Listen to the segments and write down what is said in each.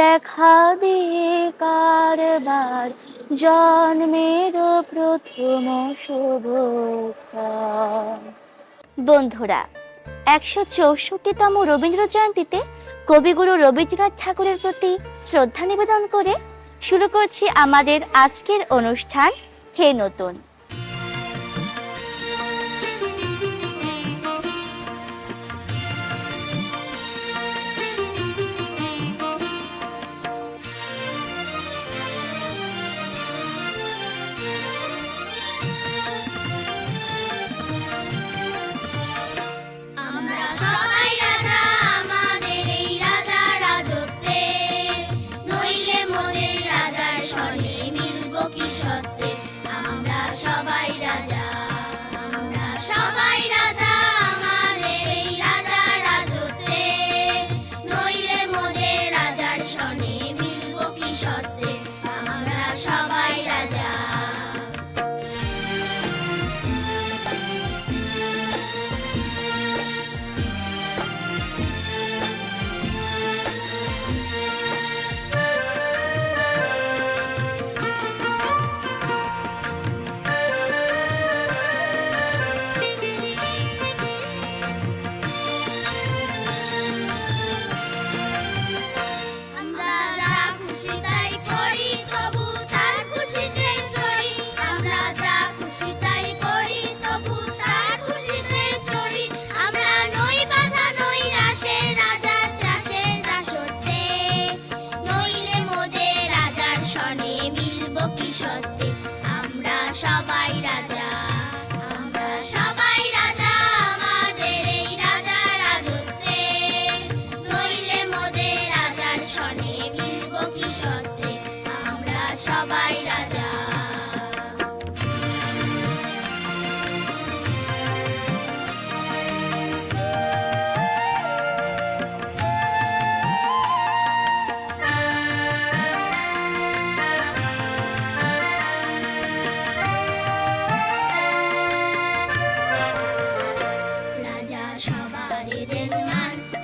দেখা দিয়ে কারবার জন্মের প্রথম শুভক্ষণ বন্ধুরা, একশো চৌষট্টিতম রবীন্দ্র জয়ন্তীতে কবিগুরু রবীন্দ্রনাথ ঠাকুরের প্রতি শ্রদ্ধা নিবেদন করে শুরু করছি আমাদের আজকের অনুষ্ঠান, হে নতুন।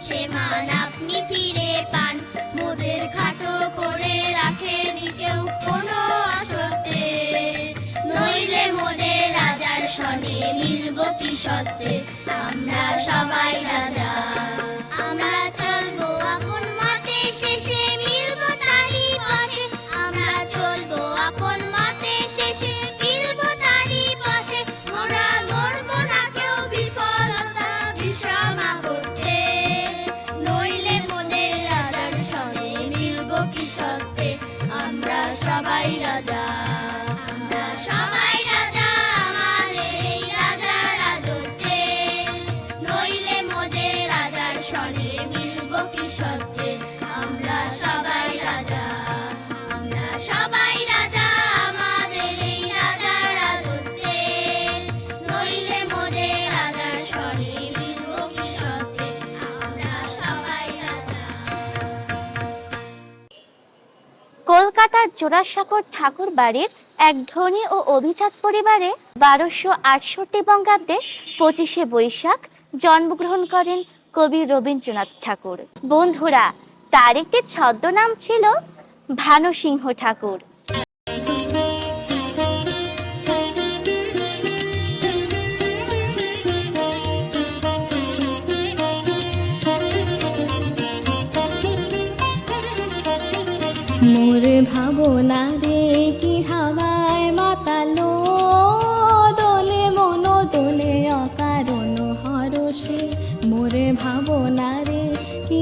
সে মান। আপনি ফিরে পান। মোদের খাটো করে রাখে নিজেও কোনো আসতে নইলে মোদের রাজার সনে মিলব কি সত্যে? আমরা সবাই রাজা। কলকাতার জোড়াসাঁকোর ঠাকুর বাড়ির এক ধনী ও অভিজাত পরিবারে বারোশো আটষট্টি বঙ্গাব্দে পঁচিশে বৈশাখ জন্মগ্রহণ করেন কবি রবীন্দ্রনাথ ঠাকুর। বন্ধুরা তার একটি ছদ্মনাম ছিল ভানুসিংহ ঠাকুর। মোরে ভাবনা রে কি হাওয়ায় মাতালো?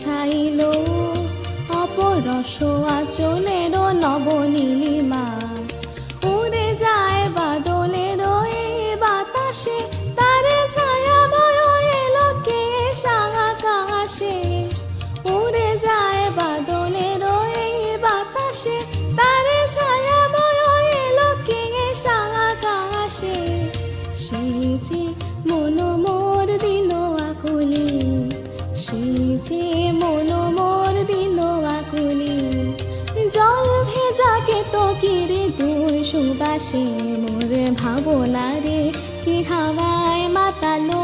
ছাইল অপরস আচলের নবনীলিমা। উড়ে যায় বাদলের বাতাসে। তারে ছায়াময় এলো কে আকাশে। উড়ে যায় বাদলের বাতাসে। তারে ছায়াময় এলো কে আকাশে। সেই যে মন মোর দিল যে মন মোর দিল আকুলি। জল ভেজা কে তো কিরে দূর সুবাসে, মোর ভাবনা রে কি হাওয়ায় মাতালো।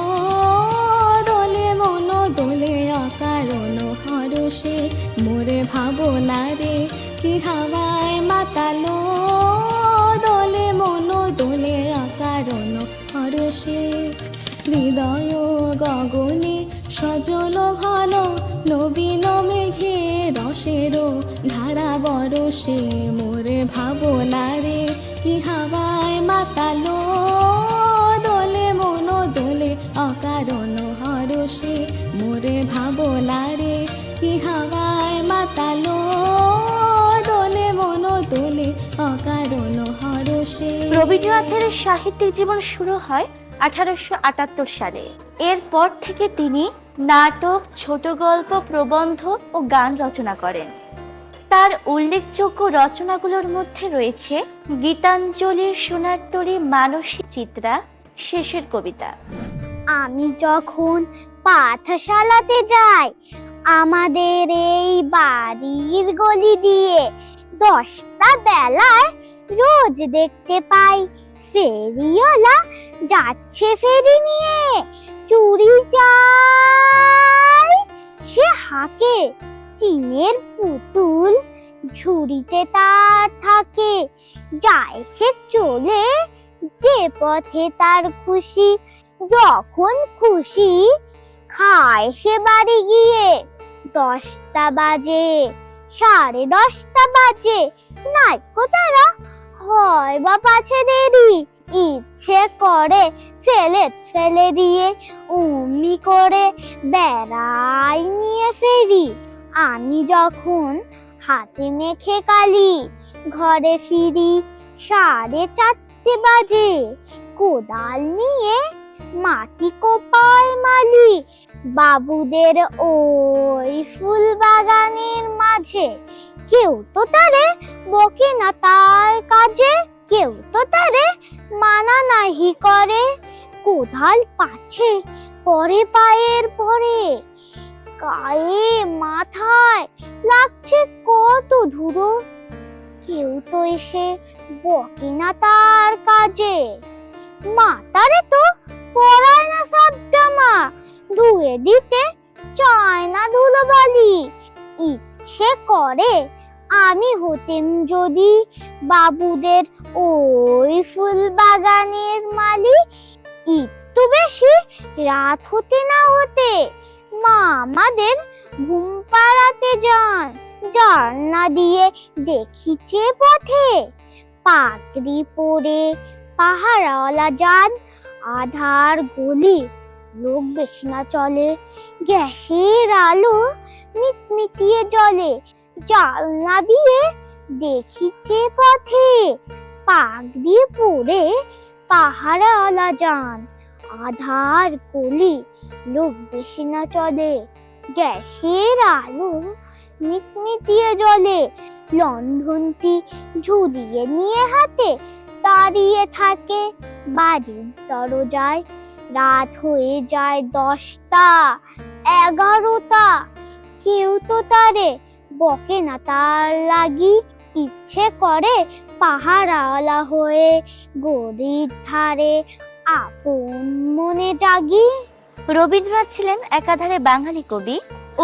দোলে মন, দোলে অকারণ হরষে, মোরে ভাবনা রে কি হাওয়ায় মাতালো। দোলে মন, দোলে অকারণ হরষে, হৃদয় সজল ঘন নবীন মেঘে রসের ধারা বরসে মোরে ভাবনা রে। কি হাওয়ায় মাতালো দোলে মন দোলে অকারণ হরষে মোরে ভাবনা রে। কি হাওয়ায় মাতালো দোলে মন দোলে অকারণ হরষে রবীন্দ্রনাথের সাহিত্যিক জীবন শুরু হয় আঠারোশো আটাত্তর সালে। এরপর থেকে তিনি নাটক, ছোট গল্প, প্রবন্ধ ও গান রচনা করেন। তার উল্লেখযোগ্য রচনাগুলোর মধ্যে রয়েছে গীতাঞ্জলি, সোনার তরী, মানসী চিত্রা, শেষের কবিতা। আমি যখন পাঠশালাতে যাই, আমাদের এই বাড়ির গলি দিয়ে দশটা বেলায় রোজ দেখতে পাই ফেরিওয়ালা যাচ্ছে ফেরি নিয়ে। চুরি চাই সে হাঁকে, চিনের পুতুল ঝুড়িতে তার থাকে। যায় সে চলে যে পথে তার খুশি, যখন খুশি খায় সে বাড়ি গিয়ে। দশটা বাজে, সাড়ে দশটা বাজে, নাইকো তারা হয় বা পাছে দেরি ইচ্ছে করে ছেলে ফেলে দিয়ে উমি করে বেড়াই নিয়ে ফেরি। আমি যখন হাতে মেখে কালি, ঘরে ফিরি সাড়ে চারটে বাজে। কোদাল নিয়ে মাটি কোপায় মালি, বাবুদের ওই ফুল বাগানের মাঝে। কেউ তো তারে বকে না তার কাজে, কেউ তো তারে মানা নাহি করে। কোদাল পাছে পরে পায়ের পরে, গায়ে মাথায় লাগছে কত ধুলো। কেউ তো এসে বকে না তার কাজে মাতারে তো পরায় না সব জামা। ধুয়ে দিতে চায় না ধুলোবালি, ইচ্ছে করে আমি হতেম যদি বাবুদের ওই ফুল বাগানের মালি একটু বেশি রাত হতে না হতে মা আমাদের ঘুম পাড়াতে যান। জানলা দিয়ে দেখিছে পথে পাগড়ি পরে পাহারাওয়ালা যান। আধার গলি লোক বেশি না চলে, গ্যাসের আলো মিটমিটিয়ে জ্বলে। জানলা দিয়ে দেখিছে পথে পাগড়ি পরে পাহারাওয়ালা যান। আধার গলি লোক বেশি না চলে, গ্যাসের আলো মিটমিটিয়ে জ্বলে। লণ্ঠনটি ঝুলিয়ে নিয়ে হাতে দাঁড়িয়ে থাকে বাড়ির দরজায়। রাত হয়ে যায় দশটা, এগারোটা। কেউ তো তারে বকে না, তার লাগি ইচ্ছে করে পাহারাওয়ালা হয়ে গড়ির ধারে আপন মনে জাগি। রবীন্দ্রনাথ ছিলেন একাধারে বাঙালি কবি,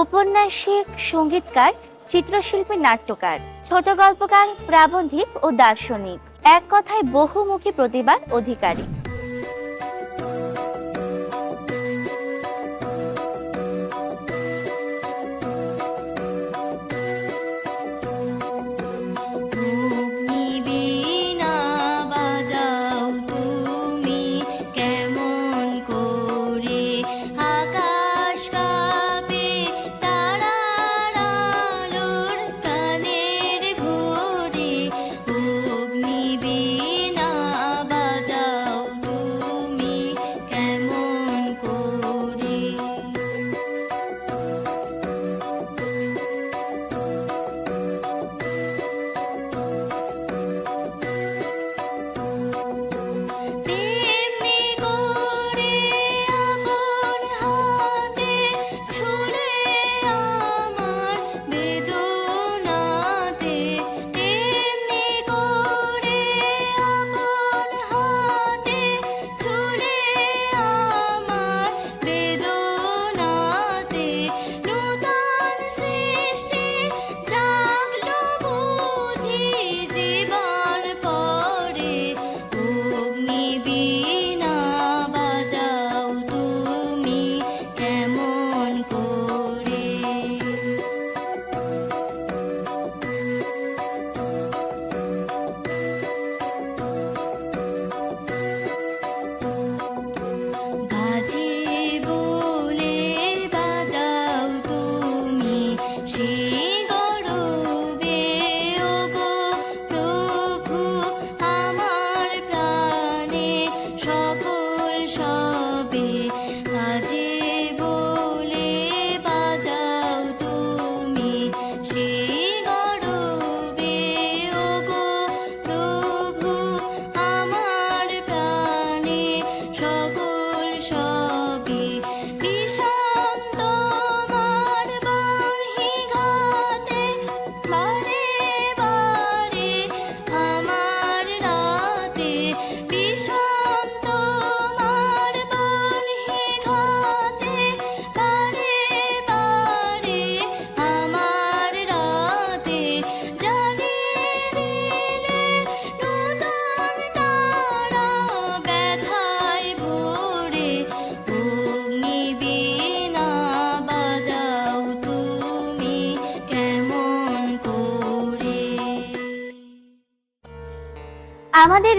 উপন্যাসিক, সঙ্গীতকার, চিত্রশিল্পী, নাট্যকার। ছোট গল্পকার, প্রাবন্ধিক ও দার্শনিক। এক কথায় বহুমুখী প্রতিভার অধিকারী।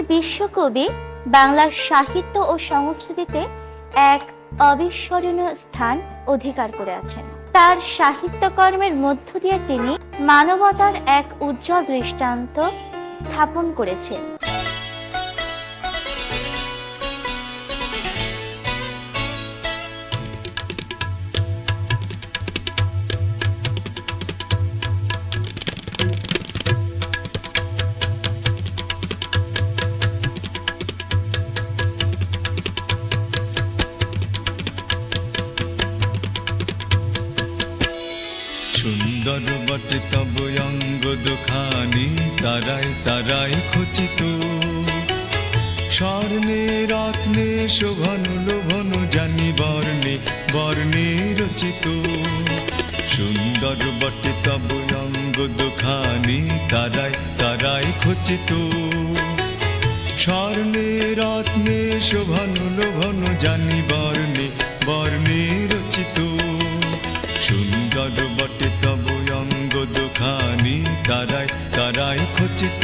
বিশ্বকবি বাংলার সাহিত্য ও সংস্কৃতিতে এক অবিস্মরণীয় স্থান অধিকার করে আছেন। তার সাহিত্যকর্মের মধ্য দিয়ে তিনি মানবতার এক উজ্জ্বল দৃষ্টান্ত স্থাপন করেছেন। খচিত স্বর্ণে, রত্নে, শোভন, লোভন, জানি বর্ণে বর্ণে রচিত। সুন্দর বটে তব অঙ্গ দুখানি তারাই তারাই খচিত।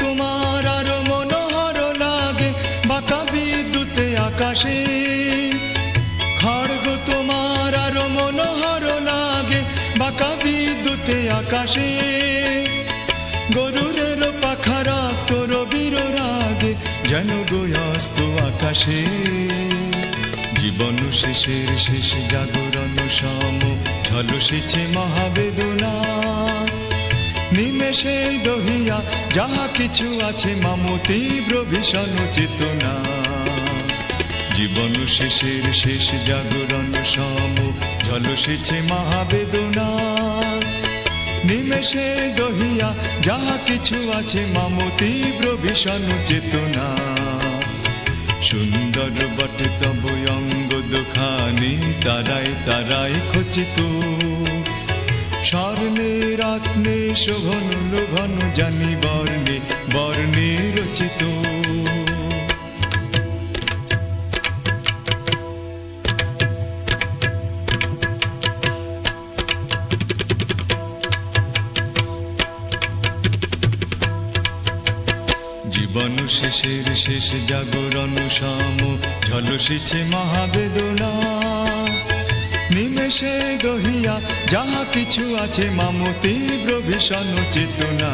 তোমার আরও মনোহর লাগে বাঁকা বিদ্যুতে আকাশে। বাঁকা বিদ্যুতে আকাশে, গরুরের পাখারা তোর বীর রাগে, যেন গোয়াস্ত আকাশে। জীবন শেষের শেষ জাগরণ সম ঝলসেছে মহাবেদনা। নিমেষে দহিয়া যাহা কিছু আছে, মাম তীব্র ভীষণ চেতনা। জীবন শেষের শেষ জাগরণ সম ঝলসেছে মহাবেদনা। নিমেষে দহিয়া যাহা কিছু আছে মামো তীব্র ভীষণ চেতনা। সুন্দর বটে তব অঙ্গ দোখানি তারাই তারাই খচিত। স্বর্ণে, রত্নে, শোভন, লোভন জানি বর্ণে বর্ণে রচিত। শেষের শেষ জাগরণ সম ঝলসেছে মহাবেদনা। নিমেষে দহিয়া যাহা কিছু আছে, মাম তীব্র ভীষণ চেতনা।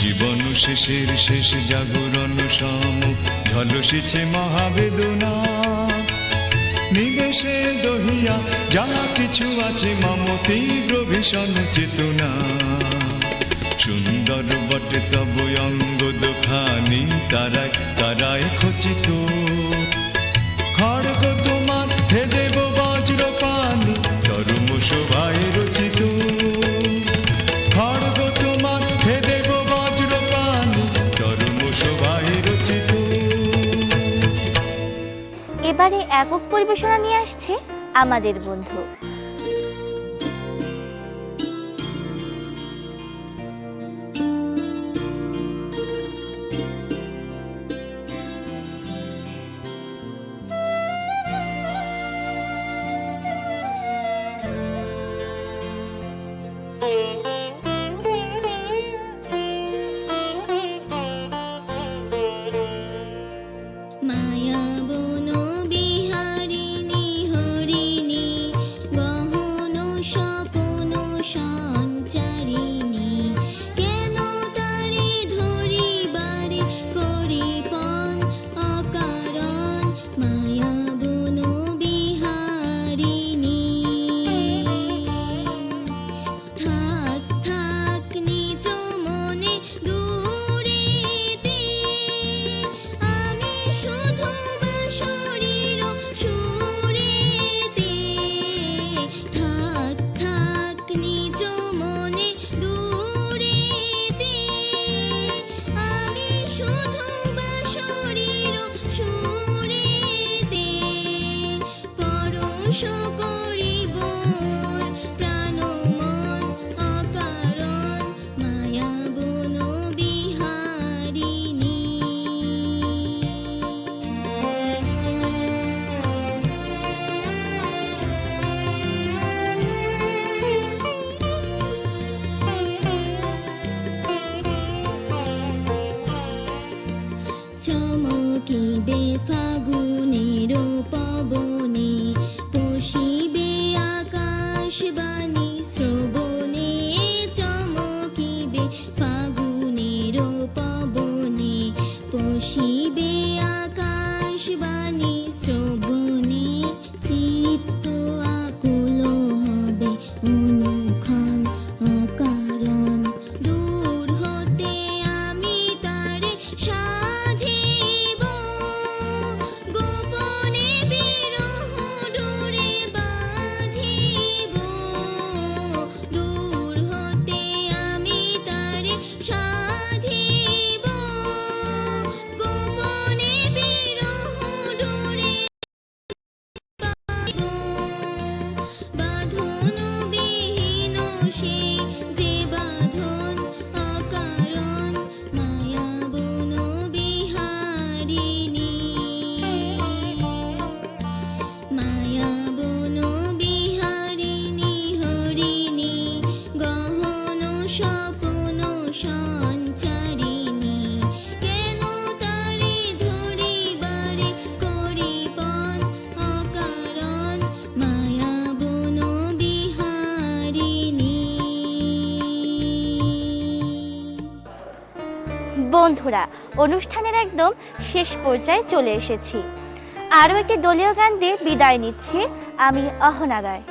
জীবন শেষের শেষ জাগরণ সম ঝলসেছে মহাবেদনা। নিমেষে দহিয়া যাহা কিছু আছে, মাম তীব্র ভীষণ চেতনা। সুন্দর বটে তব তারাই তারাই খচিত। খড়গ তোমার, হে দেব বজ্র পানি চরম শোভায় রচিত। খড়গ তোমার, হে দেব বজ্র পানি চরম শোভায় রচিত। এবারে একক পরিবেশনা নিয়ে আসছে আমাদের বন্ধু। সঞ্চারিণী, কেন বন্ধুরা, অনুষ্ঠানের একদম শেষ পর্যায়ে চলে এসেছি। আরও একটি দলীয় গান দিয়ে বিদায় নিচ্ছি। আমি অহনাগায়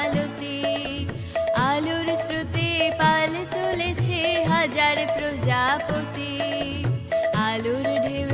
মালতী আলোর স্রোতে পাল তুলেছে হাজার প্রজাপতি। আলোর ঢেউ